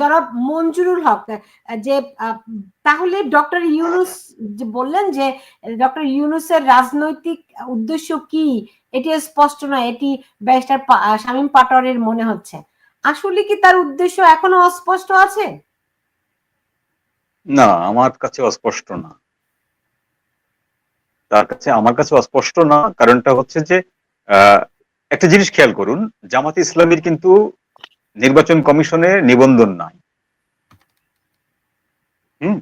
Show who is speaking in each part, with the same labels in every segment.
Speaker 1: যারা মঞ্জুরুল হক, যে তাহলে ডক্টর ইউনুস যে বললেন যে, ডক্টর ইউনুসের রাজনৈতিক উদ্দেশ্য কি? এটি স্পষ্ট নয়, এটি ব্যারিস্টার শামীম পাটোয়ারের মনে হচ্ছে। আসলে কি তার উদ্দেশ্য এখনও অস্পষ্ট আছে?
Speaker 2: না, আমার কাছে অস্পষ্ট না। তার কাছে, আমার কাছে অস্পষ্ট না, কারণটা হচ্ছে যে একটা জিনিস খেয়াল করুন, জামাত ইসলামীর কিন্তু নির্বাচন কমিশনের নিবন্ধন নাই হুম?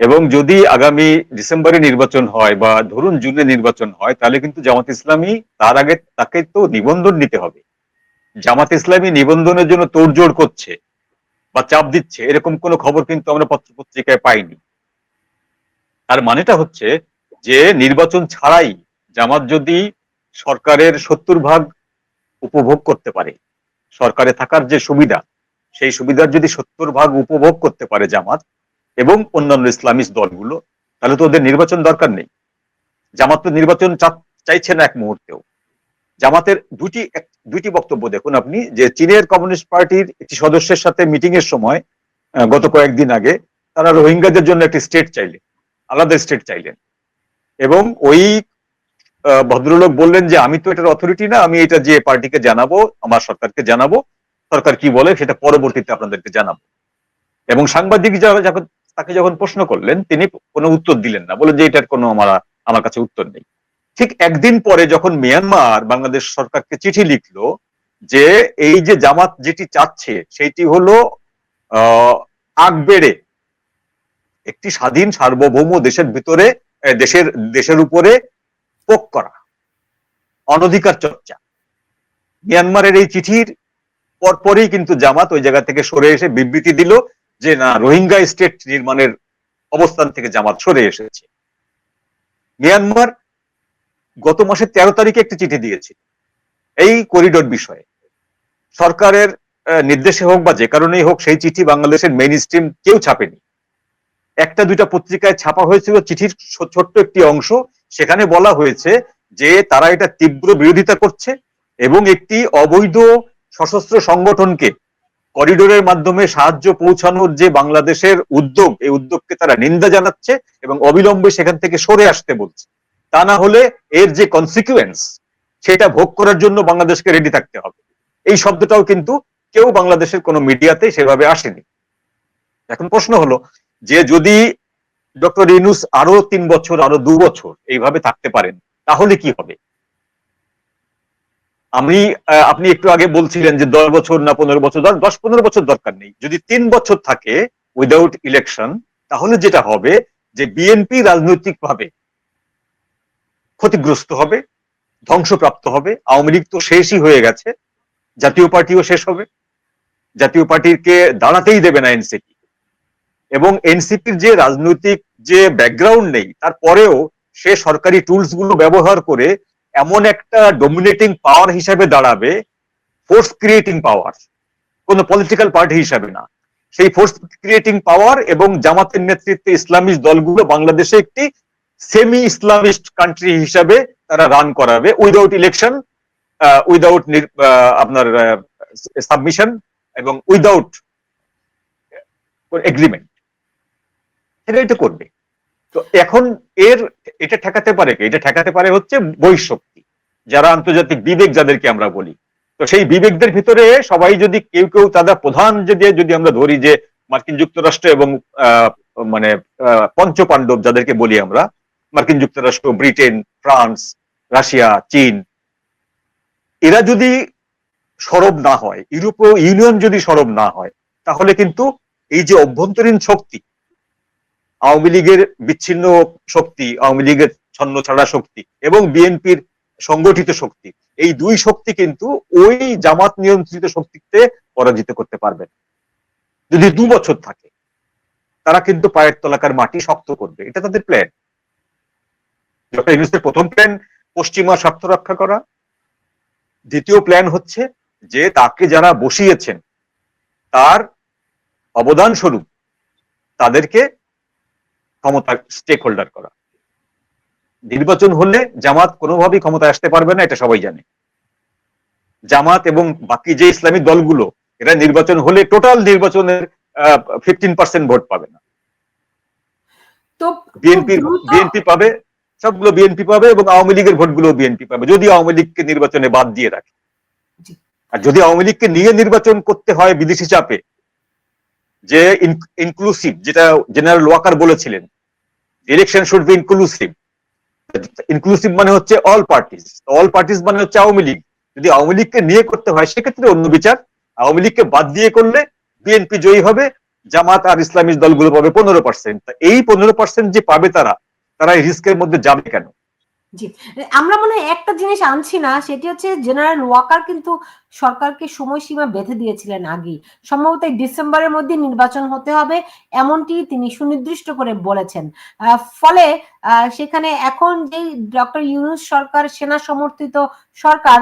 Speaker 2: এবং যদি আগামী ডিসেম্বরে নির্বাচন হয় বা ধরুন জুনে নির্বাচন হয়, তাহলে কিন্তু জামাত ইসলামী তার আগে তাকে তো নিবন্ধন নিতে হবে। জামাত ইসলামী নিবন্ধনের জন্য তোড়জোড় করছে বা চাপ দিচ্ছে, এরকম কোনো খবর কিন্তু আমরা পত্র পত্রিকায় পাইনি। তার মানেটা হচ্ছে যে নির্বাচন ছাড়াই জামাত যদি সরকারের সত্তর ভাগ উপভোগ করতে পারে সরকারে থাকার যে সুবিধা, সেই সুবিধার যদি সত্তর ভাগ উপভোগ করতে পারে জামাত এবং অন্যান্য ইসলামিক দলগুলো, তাহলে তো ওদের নির্বাচন দরকার নেই। জামাত তো নির্বাচন চাইছে না এক মুহূর্তেও। জামাতের দুটি দুইটি বক্তব্য দেখুন আপনি, যে চীনের কমিউনিস্ট পার্টির একটি সদস্যের সাথে মিটিং এর সময় গত কয়েকদিন আগে তারা রোহিঙ্গাদের জন্য একটি স্টেট চাইলেন, আলাদা স্টেট চাইলেন। এবং ওই ভদ্রলোক বললেন যে, আমি তো এটার অথরিটি না, আমি এটা যে পার্টিকে জানাব, আমার সরকারকে জানাব, সরকার কি বলে সেটা পরবর্তীতে আপনাদেরকে জানাব। এবং সাংবাদিক যখন, তাকে যখন প্রশ্ন করলেন, তিনি কোনো উত্তর দিলেন না বলেন যে, এটার কোনো আমার আমার কাছে উত্তর নেই। ঠিক একদিন পরে যখন মিয়ানমার বাংলাদেশ সরকারকে চিঠি লিখলো যে, এই যে জামাত যেটি চাচ্ছে, সেটি হলো আগ বেড়ে একটি স্বাধীন সার্বভৌম দেশের ভিতরে দেশের দেশের উপরে পোক করা, অনধিকার চর্চা। মিয়ানমারের এই চিঠির পরপরই কিন্তু জামাত ওই জায়গা থেকে সরে এসে বিবৃতি দিল যে, না, রোহিঙ্গা স্টেট নির্মাণের অবস্থান থেকে জামাত সরে এসেছে। মিয়ানমার গত মাসের তেরো তারিখে একটি চিঠি দিয়েছে এই করিডোর বিষয়ে। সরকারের নির্দেশে হোক বা যে কারণেই হোক, সেই চিঠি বাংলাদেশের মেইন স্ট্রিম কেউ ছাপেনি। একটা দুইটা পত্রিকায় ছাপা হয়েছিল চিঠির ছোট্ট একটি অংশ। সেখানে বলা হয়েছে যে তারা এটা তীব্র বিরোধিতা করছে এবং একটি অবৈধ সশস্ত্র সংগঠনকে করিডোরের মাধ্যমে সাহায্য পৌঁছানোর যে বাংলাদেশের উদ্যোগ, এই উদ্যোগকে তারা নিন্দা জানাচ্ছে এবং অবিলম্বে সেখান থেকে সরে আসতে বলছে। তা না হলে এর যে কনসিকুয়েন্স সেটা ভোগ করার জন্য বাংলাদেশকে রেডি থাকতে হবে। এই শব্দটাও কিন্তু কেউ বাংলাদেশের কোনো মিডিয়াতে সেভাবে আসেনি। এখন প্রশ্ন হলো যে যদি ডক্টর ইনুস আরও তিন বছর, আরও দু বছর এইভাবে থাকতে পারেন, তাহলে কি হবে? আমি আপনি একটু আগে বলছিলেন যে দশ বছর না পনেরো বছর, দশ পনেরো বছর দরকার নেই। যদি তিন বছর থাকে উইদাউট ইলেকশন তাহলে যেটা হবে যে বিএনপি রাজনৈতিকভাবে ক্ষতিগ্রস্ত হবে, ধ্বংসপ্রাপ্ত হবে, আওয়ামী লীগ তো শেষই হয়ে গেছে, জাতীয় পার্টিও শেষ হবে, জাতীয় পার্টিকে দাঁড়াতেই দেবে না এনসিপি এবং এনসিপির যে রাজনৈতিক যে ব্যাকগ্রাউন্ড নেই, তারপরেও সে সরকারি টুলসগুলো ব্যবহার করে এমন একটা ডোমিনেটিং পাওয়ার হিসাবে দাঁড়াবে ফোর্স ক্রিয়েটিং পাওয়ার কোন পলিটিক্যাল পার্টি হিসাবে না। সেই ফোর্স ক্রিয়েটিং পাওয়ার এবং জামাতের নেতৃত্বে ইসলামিক দলগুলো বাংলাদেশে একটি সেমি ইসলামিস্ট কান্ট্রি হিসাবে তারা রান করাবে উইদাউট ইলেকশন উইদাউট আপনার সাবমিশন এবং উইদাউট এগ্রিমেন্ট সেটা এটা করবে। তো এখন এর, এটা ঠেকাতে পারে কি? এটা ঠেকাতে পারে হচ্ছে বৈশক্তি। যারা আন্তর্জাতিক বিবেক যাদেরকে আমরা বলি। তো সেই বিবেকদের ভিতরে সবাই যদি কেউ কেউ তাদের প্রধান যদি যদি আমরা ধরি যে মার্কিন যুক্তরাষ্ট্র এবং মানে পঞ্চ পাণ্ডব যাদেরকে বলি আমরা, মার্কিন যুক্তরাষ্ট্র, ব্রিটেন, ফ্রান্স, রাশিয়া, চীন, এরা যদি সরব না হয়, ইউরোপীয় ইউনিয়ন যদি সরব না হয়, তাহলে কিন্তু এই যে অভ্যন্তরীণ শক্তি আওয়ামী লীগের বিচ্ছিন্ন শক্তি, আওয়ামী লীগের ছন্ন ছাড়া শক্তি এবং বিএনপির সংগঠিত শক্তি, এই দুই শক্তি কিন্তু ওই জামাত নিয়ন্ত্রিত শক্তিতে পরাজিত করতে পারবে যদি দু বছর থাকে, তারা কিন্তু পায়ের তলাকার মাটি শক্ত করবে। এটা তাদের প্ল্যান ডক্টর ইউনুসের প্রথম প্ল্যান পশ্চিমা স্বার্থ রক্ষা করা। দ্বিতীয় প্ল্যান হচ্ছে যে তাকে যারা বসিয়েছেন, তার অবদান স্বরূপ তাদেরকে ক্ষমতা স্টেক হোল্ডার করা। নির্বাচন হলে জামাত কোনোভাবেই ক্ষমতা আসতে পারবে না এটা সবাই জানে। জামাত এবং বাকি যে ইসলামিক দলগুলো এরা নির্বাচন হলে টোটাল নির্বাচনের ফিফটিন পার্সেন্ট ভোট পাবে না।
Speaker 1: তো
Speaker 2: বিএনপি বিএনপি পাবে সবগুলো বিএনপি পাবে এবং আওয়ামী লীগের ভোটগুলো বিএনপি পাবে যদি আওয়ামী লীগকে নির্বাচনে বাদ দিয়ে রাখে। আর যদি আওয়ামী লীগকে নিয়ে নির্বাচন করতে হয় বিদেশি চাপে যে ইনক্লুসিভ যেটা জেনারেল ওয়াকার বলেছিলেন election should be inclusive inclusive মানে হচ্ছে অল পার্টিস অল পার্টিস মানে হচ্ছে আওয়ামী লীগ। যদি আওয়ামী লীগকে নিয়ে করতে হয়, সেক্ষেত্রে অন্য বিচার। আওয়ামী লীগকে বাদ দিয়ে করলে বিএনপি জয়ী হবে, জামাত আর ইসলামী দলগুলো পাবে পনেরো পার্সেন্ট এই পনেরো পার্সেন্ট যে পাবে তারা তারা এই রিস্কের মধ্যে যাবে কেন?
Speaker 1: জি। আমরা মনে হয় একটা জিনিস আনছি না, সেটি হচ্ছে জেনারেল ওয়াকার কিন্তু সরকারকে সময়সীমা বেঁধে দিয়েছিলেন আগেই। সম্ভবত ডিসেম্বরের মধ্যে নির্বাচন হতে হবে, এমনটি তিনি সুনির্দিষ্ট করে বলেছেন। ফলে সেখানে এখন যেই ডক্টর ইউনুস সরকার, সেনা সমর্থিত সরকার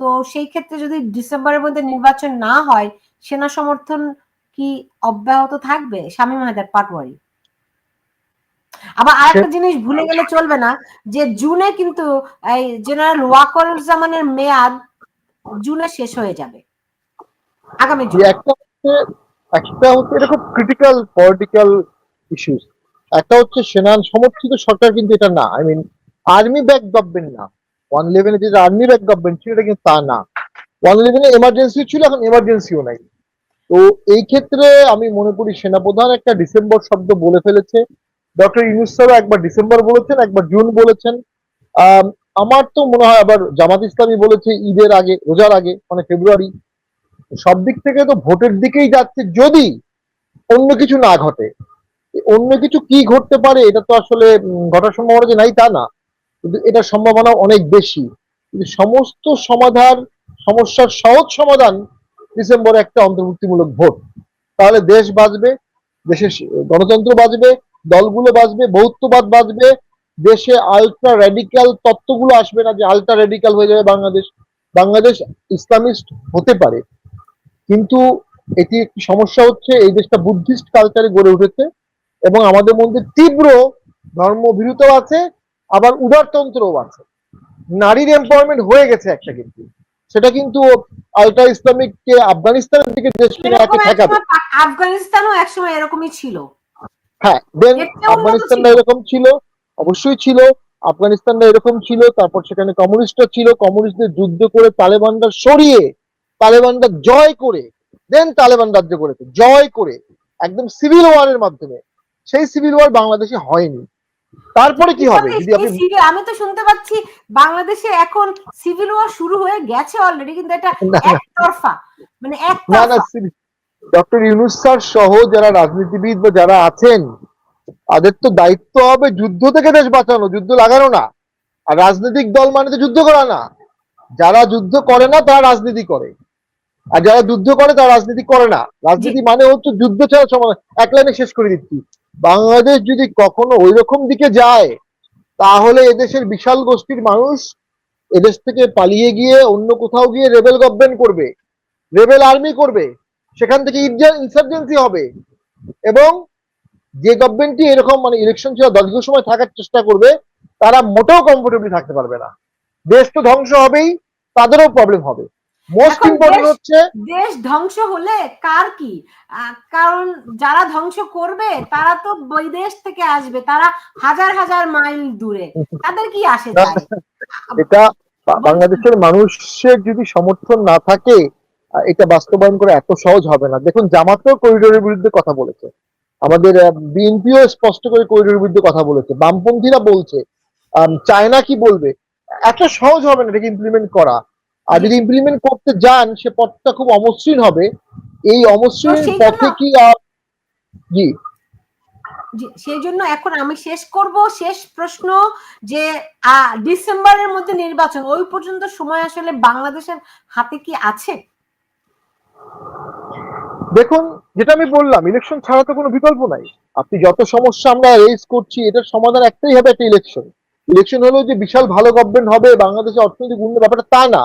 Speaker 1: তো সেই ক্ষেত্রে যদি ডিসেম্বরের মধ্যে নির্বাচন না হয়, সেনা সমর্থন কি অব্যাহত থাকবে? শামীম হায়দার পাটওয়ারি আবার আরেকটা জিনিস ভুলে গেলে চলবে না যে জুনে কিন্তু এই জেনারেল ওয়াকরুজ্জামানের মেয়াদ জুনে শেষ হয়ে যাবে। আগামী জুনে।
Speaker 3: একটা হচ্ছে একটা হচ্ছে এটা খুব ক্রিটিক্যাল পলিটিক্যাল ইস্যুস একটা হচ্ছে সেনা সমর্থিত সরকার কিন্তু এটা না। I mean army back government না। ওয়ান ইলেভেনে যে আর্মি ব্যাক গভর্নমেন্ট ছিল এটা কিন্তু তা না। ওয়ান ইলেভেনে এমার্জেন্সি ছিল এখন এমার্জেন্সিও নাই। তো এই ক্ষেত্রে আমি মনে করি সেনাপ্রধান একটা ডিসেম্বর শব্দ বলে ফেলেছে। ডক্টর ইউনুস স্যারও একবার ডিসেম্বর বলেছেন একবার জুন বলেছেন। আম, আমার তো মনে হয় আবার জামাত ইসলামী বলেছে ঈদের আগে রোজার আগে মানে ফেব্রুয়ারি। সব দিক থেকে তো ভোটের দিকেই যাচ্ছে যদি অন্য কিছু না ঘটে। অন্য কিছু কি ঘটতে পারে এটা তো আসলে ঘটার সম্ভাবনা যে নাই তা না। কিন্তু এটার সম্ভাবনা অনেক বেশি। কিন্তু সমস্ত সমাধান সমস্যার সহজ সমাধান ডিসেম্বরে একটা অন্তর্ভুক্তিমূলক ভোট। তাহলে দেশ বাঁচবে দেশের গণতন্ত্র বাঁচবে দলগুলো বাঁচবে বহুত্ববাদ বাঁচবে দেশে আলট্রা র্যাডিক্যাল তত্ত্বগুলো আসবে না যে আলট্রা র্যাডিক্যাল হয়ে যাবে বাংলাদেশ। বাংলাদেশ ইসলামিস্ট হতে পারে। কিন্তু এটি একটি সমস্যা হচ্ছে এই দেশটা বুদ্ধিস্ট কালচারে গড়ে উঠেছে এবং আমাদের মধ্যে তীব্র ধর্মভীরুতাও আছে আবার উদারতন্ত্রও আছে। নারীর এমপাওয়ারমেন্ট হয়ে গেছে একটা কিন্তু। সেটা কিন্তু আলট্রা ইসলামিক কে আফগানিস্তানের দিকে দেশকে ঠেকাবে
Speaker 1: আফগানিস্তানও একসময় এরকমই ছিল।
Speaker 3: হ্যাঁ দেন আফগানিস্তানটা। এরকম ছিল অবশ্যই ছিল আফগানিস্তানটা এরকম ছিল তারপর সেখানে কমিউনিস্টরা ছিল কমিউনিস্টদের যুদ্ধ করে তালেবানরা সরিয়ে তালেবানরা জয় করে দেন তালেবান রাজ্য করেছে জয় করে একদম সিভিল ওয়ারের মাধ্যমে। সেই সিভিল ওয়ার বাংলাদেশে হয়নি। তারপরে কি হবে? যদি আপনি
Speaker 1: আমি তো শুনতে পাচ্ছি বাংলাদেশে এখন সিভিল ওয়ার শুরু হয়ে গেছে অলরেডি কিন্তু এটা একতরফা। মানে
Speaker 3: না না
Speaker 1: একতরফা।
Speaker 3: ডক্টর ইউনুস স্যার সহ যারা রাজনীতিবিদ বা যারা আছেন তাদের তো দায়িত্ব হবে যুদ্ধ থেকে দেশ বাঁচানো যুদ্ধ লাগানো না। আর রাজনৈতিক দল মানে তো যুদ্ধ করা না। যারা যুদ্ধ করে না তারা রাজনীতি করে। আর যারা যুদ্ধ করে তারা রাজনীতি করে না। রাজনীতি মানে হচ্ছে যুদ্ধ ছাড়া সমাধান এক লাইনে শেষ করে দিচ্ছি। বাংলাদেশ যদি কখনো ওই রকম দিকে যায় তাহলে এদেশের বিশাল গোষ্ঠীর মানুষ এদেশ থেকে পালিয়ে গিয়ে অন্য কোথাও গিয়ে রেবেল গভর্নমেন্ট করবে। রেবেল আর্মি করবে। সেখান থেকে ইনসার্জেন্সি হবে। এবং যে গভর্নমেন্টই এরকম মানে ইলেকশন ছিল দীর্ঘ সময় থাকার চেষ্টা করবে তারা মোটেও কমফোর্টেবলি থাকতে পারবে না। দেশ তো ধ্বংস হবেই তাদেরও প্রবলেম হবে। মোস্ট ইম্পর্টেন্ট হচ্ছে
Speaker 1: দেশ ধ্বংস হলে কার কি? কারণ যারা ধ্বংস করবে তারা তো বিদেশ থেকে আসবে। তারা হাজার হাজার মাইল দূরে। তাদের কি আসে
Speaker 3: এটা বাংলাদেশের মানুষের যদি সমর্থন না থাকে এটা বাস্তবায়ন করা এত সহজ হবে না। দেখুন জামাতও করিডোরের বিরুদ্ধে কথা বলেছে। আমাদের বিএনপিও স্পষ্ট করে করিডোরের বিরুদ্ধে কথা বলেছে। বামপন্থীরা বলছে চায়না কি বলবে? এত সহজ হবে না এটাকে ইমপ্লিমেন্ট করা। আর যদি ইমপ্লিমেন্ট করতে যান সে পথটা খুব অমসৃণ হবে। এই অমসৃণ পথে কি জি।
Speaker 1: জি, সেই জন্য এখন আমি শেষ করব। শেষ প্রশ্ন যে আহ, ডিসেম্বরের মধ্যে নির্বাচন ওই পর্যন্ত সময় আসলে বাংলাদেশের হাতে কি আছে?
Speaker 3: দেখুন, যেটা আমি বললাম ইলেকশন ছাড়া তো কোনো বিকল্প নাই। আপনি যত সমস্যা আমরা রেজ করছি, এটার সমাধান একটাই হবে একটা ইলেকশন ইলেকশন হলো যে বিশাল ভালো গভর্নমেন্ট হবে বাংলাদেশে অর্থনৈতিক উন্নয়ন ব্যাপারটা তা না।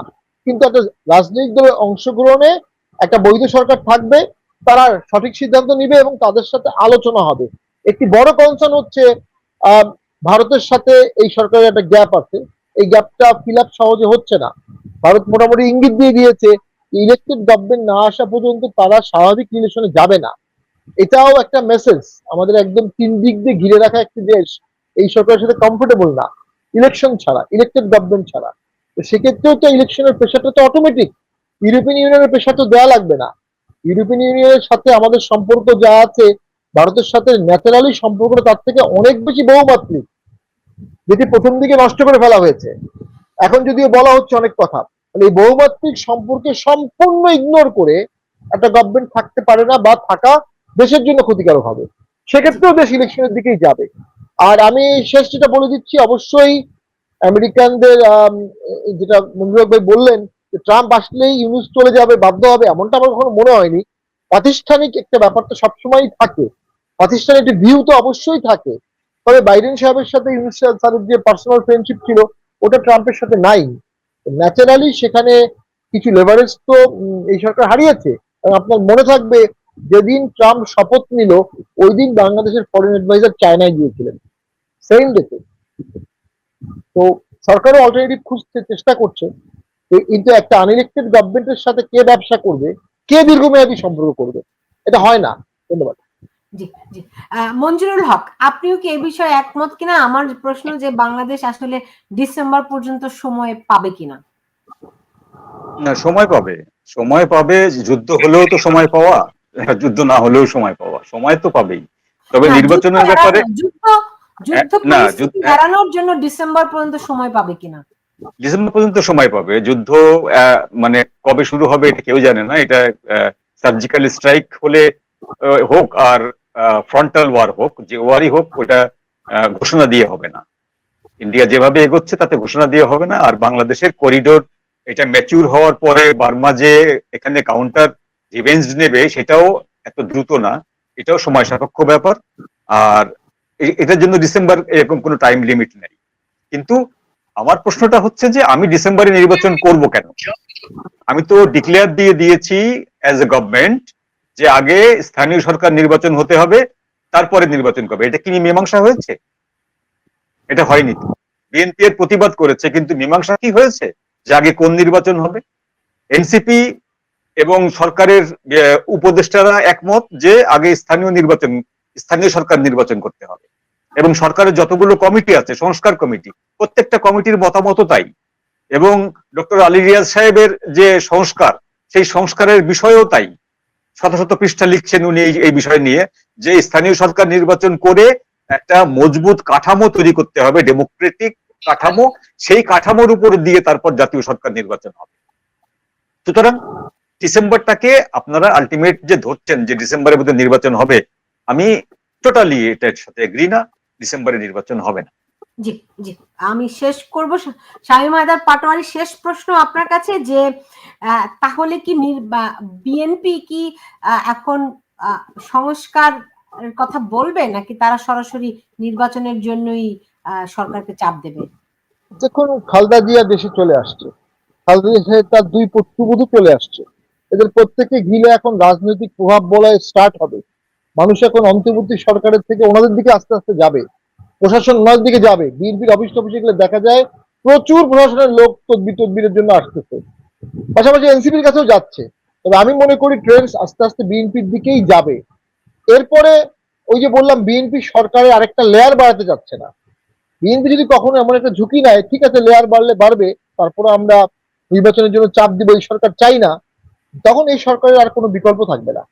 Speaker 3: কিন্তু একটা রাজনৈতিক দলের অংশগ্রহণে একটা বৈধ সরকার থাকবে, তারা সঠিক সিদ্ধান্ত নিবে এবং তাদের সাথে আলোচনা হবে। একটি বড় কনসার্ন হচ্ছে ভারতের সাথে এই সরকারের একটা গ্যাপ আছে। এই গ্যাপটা ফিল আপ সহজে হচ্ছে না। ভারত মোটামুটি ইঙ্গিত দিয়ে দিয়েছে ইলেকটেড গভর্নমেন্ট না আসা পর্যন্ত তারা স্বাভাবিক রিলেশনে যাবে না। এটাও একটা মেসেজ আমাদের একদম তিন দিক দিয়ে ঘিরে রাখা একটি দেশ, এই সরকারের সাথে কমফোর্টেবল না। ইলেকশন ছাড়া ইলেকটেড গভর্নমেন্ট ছাড়া। তো সেক্ষেত্রেও তো ইলেকশনের প্রেশারটা তো অটোমেটিক ইউরোপিয়ান ইউনিয়নের প্রেশার তো দেওয়া লাগবে না। ইউরোপিয়ান ইউনিয়নের সাথে আমাদের সম্পর্ক যা আছে, ভারতের সাথে ন্যাচারালি সম্পর্কটা তার থেকে অনেক বেশি বহুমাত্রিক। যেটি প্রথম দিকে নষ্ট করে ফেলা হয়েছে। এখন যদিও বলা হচ্ছে অনেক কথা। মানে এই বহুমাত্রিক সম্পর্কে সম্পূর্ণ ইগনোর করে একটা গভর্নমেন্ট থাকতে পারে না বা থাকা দেশের জন্য ক্ষতিকারক হবে। সেক্ষেত্রেও দেশ ইলেকশনের দিকেই যাবে। আর আমি শেষ যেটা বলে দিচ্ছি অবশ্যই আমেরিকানদের আম, যেটা মঞ্জুরক ভাই বললেন যে ট্রাম্প আসলেই ইউনুস চলে যাবে বাধ্য হবে এমনটা আমার কখনো মনে হয়নি। প্রাতিষ্ঠানিক একটা ব্যাপার তো সবসময়ই থাকে। প্রাতিষ্ঠানিক একটি ভিউ তো অবশ্যই থাকে। তবে বাইডেন সাহেবের সাথে ইউনুস স্যারের যে পার্সোনাল ফ্রেন্ডশিপ ছিল ওটা ট্রাম্পের সাথে নাই। ন্যাচারালি সেখানে কিছু লেভারেজ তো এই সরকার হারিয়েছে। আপনার মনে থাকবে, যেদিন ট্রাম্প শপথ নিল, ওই দিন বাংলাদেশের ফরেন অ্যাডভাইজার চায়নায় গিয়েছিলেন। সেম ডেতে তো। সরকারও অল্টারনেটিভ খুঁজতে চেষ্টা করছে। কিন্তু একটা আনইলেক্টেড গভর্নমেন্টের সাথে কে ব্যবসা করবে, কে দীর্ঘমেয়াদী সম্পর্ক করবে, এটা হয় না। ধন্যবাদ।
Speaker 1: জি জি। মঞ্জুরুল হক আপনিও কি এই বিষয়ে একমত কিনা? আমার প্রশ্ন যে বাংলাদেশ আসলে ডিসেম্বর পর্যন্ত সময় পাবে কিনা?
Speaker 2: না সময় পাবে। সময় পাবে যুদ্ধ হলেও তো সময় পাওয়া যুদ্ধ না হলেও সময় পাওয়া। সময় তো পাবেই। তবে নির্বাচনের ব্যাপারে
Speaker 1: যুদ্ধ যুদ্ধ এড়ানোর জন্য ডিসেম্বর পর্যন্ত সময় পাবে কিনা?
Speaker 2: ডিসেম্বর পর্যন্ত সময় পাবে। যুদ্ধ মানে কবে শুরু হবে এটা কেউ জানে না। এটা সার্জিক্যাল স্ট্রাইক হলে হোক আর ফ্রন্টাল ওয়ার হোক, যে ওয়ারই হোক ওটা ঘোষণা দিয়ে হবে না। ইন্ডিয়া যেভাবে এগোচ্ছে, তাতে ঘোষণা দিয়ে হবে না। আর বাংলাদেশের করিডোর এটা ম্যাচিউর হওয়ার পরে বার্মা যে এখানে কাউন্টার রিভেঞ্জ নেবে, সেটাও এত দ্রুত না। এটাও সময় সাপেক্ষ ব্যাপার। আর এটার জন্য ডিসেম্বর এরকম কোনো টাইম লিমিট নেই। কিন্তু আমার প্রশ্নটা হচ্ছে যে, আমি ডিসেম্বরে নির্বাচন করব কেন? আমি তো ডিক্লেয়ার দিয়ে দিয়েছি অ্যাজ এ গভর্নমেন্ট যে আগে স্থানীয় সরকার নির্বাচন হতে হবে, তারপরে নির্বাচন করবে। এটা কি মীমাংসা হয়েছে? এটা হয়নি বিএনপি এর প্রতিবাদ করেছে, কিন্তু মীমাংসা কি হয়েছে? যে আগে কোন নির্বাচন হবে? এনসিপি এবং সরকারের উপদেষ্টারা একমত যে আগে স্থানীয় নির্বাচন, স্থানীয় সরকার নির্বাচন করতে হবে। এবং সরকারের যতগুলো কমিটি আছে, সংস্কার কমিটি, প্রত্যেকটা কমিটির মতামত তাই। এবং ডক্টর আলী রিয়াজ সাহেবের যে সংস্কার, সেই সংস্কারের বিষয়েও তাই। শত শত পৃষ্ঠা লিখছেন উনি এই- বিষয় নিয়ে যে স্থানীয় সরকার নির্বাচন করে একটা মজবুত কাঠামো তৈরি করতে হবে, ডেমোক্রেটিক কাঠামো, সেই কাঠামোর উপর দিয়ে তারপর জাতীয় সরকার নির্বাচন হবে। সুতরাং ডিসেম্বরটাকে আপনারা আলটিমেট যে ধরছেন যে ডিসেম্বরের মধ্যে নির্বাচন হবে, আমি টোটালি এটার সাথে এগ্রি না, ডিসেম্বরে নির্বাচন হবে না।
Speaker 1: জি জি। আমি শেষ করব। শামীম হায়দার পাটোয়ারি, শেষ প্রশ্ন আপনার কাছে যে তাহলে কি বিএনপি কি এখন সংস্কার কথা বলবে? নাকি তারা সরাসরি নির্বাচনের জন্যই সরকারকে চাপ দেবে?
Speaker 3: দেখুন, খালদা জিয়া দেশে চলে আসছে। খালদা জিয়া তার দুই পুত্রবধূ চলে আসছে। এদের প্রত্যেকে ঘিরে এখন রাজনৈতিক প্রভাব বলয় স্টার্ট হবে। মানুষ এখন অন্তর্বর্তী সরকারের থেকে ওনাদের দিকে আস্তে আস্তে যাবে। প্রশাসন ওনার দিকে যাবে। বিএনপির অফিস টফিসে গেলে দেখা যায় প্রচুর প্রশাসনের লোক তদবির তদবিরের জন্য আসতেছে। পাশাপাশি এনসিপির কাছেও যাচ্ছে। তবে আমি মনে করি ট্রেন্ডস আস্তে আস্তে বিএনপির দিকেই যাবে। এরপরে ওই যে বললাম, বিএনপি সরকারের আরেকটা লেয়ার বাড়াতে যাচ্ছে না। বিএনপি যদি কখনো এমন একটা ঝুঁকি নেয়, ঠিক আছে লেয়ার বাড়লে বাড়বে তারপরে আমরা নির্বাচনের জন্য চাপ দিব, এই সরকার চাই না, তখন এই সরকারের আর কোনো বিকল্প থাকবে না।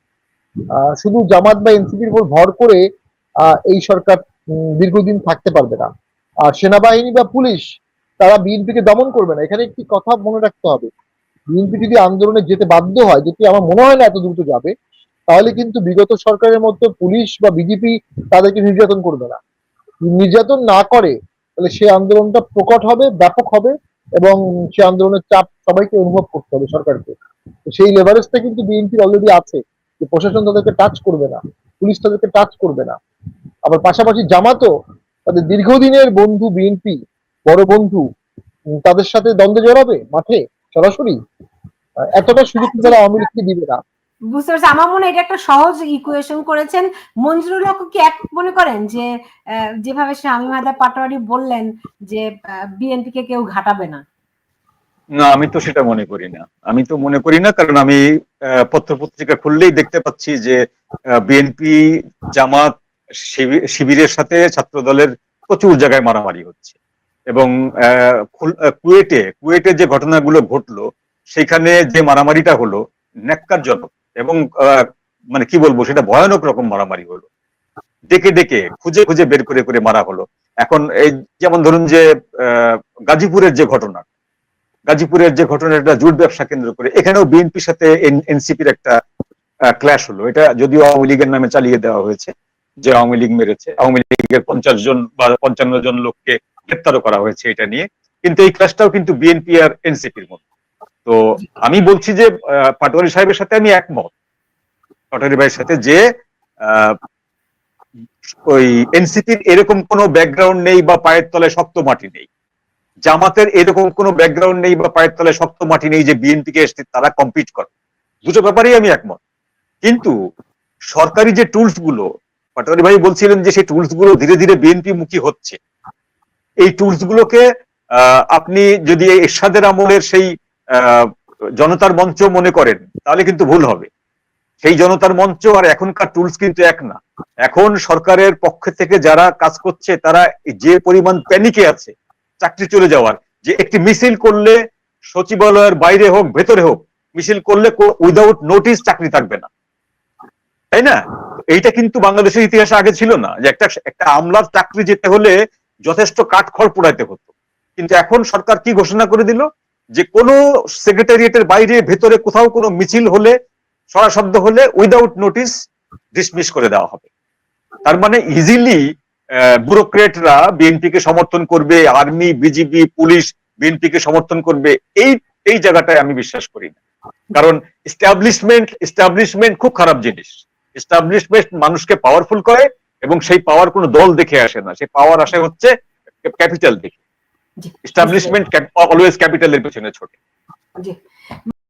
Speaker 3: শুধু জামাত বা এনসিপির উপর ভর করে এই সরকার দীর্ঘদিন থাকতে পারবে না। আর সেনাবাহিনী বা পুলিশ, তারা বিএনপিকে দমন করবে না। এখানে একটি কথা মনে রাখতে হবে। বিএনপি যদি আন্দোলনে যেতে বাধ্য হয়, যেটি আমার মনে হয় না এত দ্রুত যাবে, তাহলে কিন্তু বিগত সরকারের মতো পুলিশ বা বিজেপি তাদেরকে নির্যাতন করবে না। নির্যাতন না করে, তাহলে সেই আন্দোলনটা প্রকট হবে, ব্যাপক হবে, এবং সে আন্দোলনের চাপ সবাইকে অনুভব করতে হবে সরকারকে। সেই লেভারেজটা কিন্তু বিএনপির অলরেডি আছে, যে প্রশাসন তাদেরকে টাচ করবে না, পুলিশ তাদেরকে টাচ করবে না। আবার পাশাপাশি জামাতও তাদের দীর্ঘদিনের বন্ধু বিএনপি বড় বন্ধু তাদের সাথে দ্বন্দ্বে জড়াবে মাঠে সরাসরি? এতটা সুযোগ তারা আওয়ামী লীগকে দিবে না?
Speaker 1: বুঝতে পারছি। আমার মনে এটা একটা সহজ ইকুয়েশন করেছেন। মঞ্জুরুল হক কি এক মনে করেন যে আহ, যেভাবে শামীম হায়দার পাটোয়ারি বললেন যে বিএনপি কে কেউ ঘাটাবে না?
Speaker 2: না আমি তো সেটা মনে করি না। আমি তো মনে করি না কারণ আমি পত্র পত্রিকা খুললেই দেখতে পাচ্ছি যে বিএনপি জামাত শিবিরের সাথে ছাত্র দলের প্রচুর জায়গায় মারামারি হচ্ছে। এবং কুয়েটে কুয়েটে যে ঘটনাগুলো ঘটলো, সেখানে যে মারামারিটা হলো, ন্যাক্কারজনক এবং মানে কি বলব, সেটা ভয়ানক রকম মারামারি হলো। ডেকে ডেকে, খুঁজে খুঁজে বের করে করে মারা হলো। এখন এই যেমন ধরুন যে গাজীপুরের যে ঘটনা, গাজীপুরের যে ঘটনাটা জুট ব্যবসা কেন্দ্র করে, এখানেও বিএনপির সাথে এনসিপির একটা ক্ল্যাশ হলো। এটা যদিও আওয়ামী লীগের নামে চালিয়ে দেওয়া হয়েছে। যে আওয়ামী লীগ মেরেছে, আওয়ামী লীগের পঞ্চাশ জন বা পঞ্চান্ন জন লোককে গ্রেপ্তারও করা হয়েছে এটা নিয়ে। কিন্তু এই ক্লাসটাও কিন্তু বিএনপি আর এনসিপির মধ্যে। তো আমি বলছি যে পাটোয়ারি সাহেবের সাথে আমি একমত। পাটোয়ারি ভাইয়ের সাথে যে ওই এনসিপির এরকম কোনো ব্যাকগ্রাউন্ড নেই বা পায়ের তলায় শক্ত মাটি নেই। জামাতের এরকম কোনো ব্যাকগ্রাউন্ড নেই বা পায়ের তলায় শক্ত মাটি নেই যে বিএনপি কে এসে তারা কম্পিট করে। দুটো ব্যাপারেই আমি একমত। কিন্তু সরকারি যে টুলসগুলো পাটোয়ারি ভাই বলছিলেন যে সেই টুলসগুলো ধীরে ধীরে বিএনপি মুখী হচ্ছে। এই টুলস গুলোকে আপনি যদি এরশাদের আমলের সেই জনতার মঞ্চ মনে করেন, তাহলে কিন্তু ভুল হবে। সেই জনতার মঞ্চ আর এখনকার টুলস কিন্তু এক না। এখন সরকারের পক্ষ থেকে যারা কাজ করছে, তারা যে পরিমাণ প্যানিকে আছে, চাকরি চলে যাওয়ার, যে একটি মিছিল করলে সচিবালয়ের বাইরে হোক, ভেতরে হোক, মিছিল করলে উইদাউট নোটিশ চাকরি থাকবে না। তাই না? এইটা কিন্তু বাংলাদেশের ইতিহাসে আগে ছিল না যে একটা একটা আমলার চাকরি যেতে হলে যথেষ্ট কাঠখড় পোড়াইতে হতো। কিন্তু এখন সরকার কি ঘোষণা করে দিল? যে কোনো সেক্রেটারিয়েটের বাইরে, ভেতরে কোথাও কোনো মিছিল হলে সরা শব্দ হলে উইদাউট নোটিস ডিসমিস করে দেওয়া হবে। তার মানে ইজিলি ব্যুরোক্রেটরা বিএনপি কে সমর্থন করবে আর্মি বিজিবি পুলিশ বিএনপি কে সমর্থন করবে। এই এই জায়গাটায় আমি বিশ্বাস করি না। কারণ এস্টাবলিশমেন্ট এস্টাবলিশমেন্ট খুব খারাপ জিনিস। এস্টাবলিশমেন্ট মানুষকে পাওয়ারফুল করে এবং সেই পাওয়ার কোনো দল দেখে আসে না। সেই পাওয়ার আসে হচ্ছে ক্যাপিটাল দেখে এস্টাবলিশমেন্ট অলওয়েজ ক্যাপিটালের পেছনে ছোটে।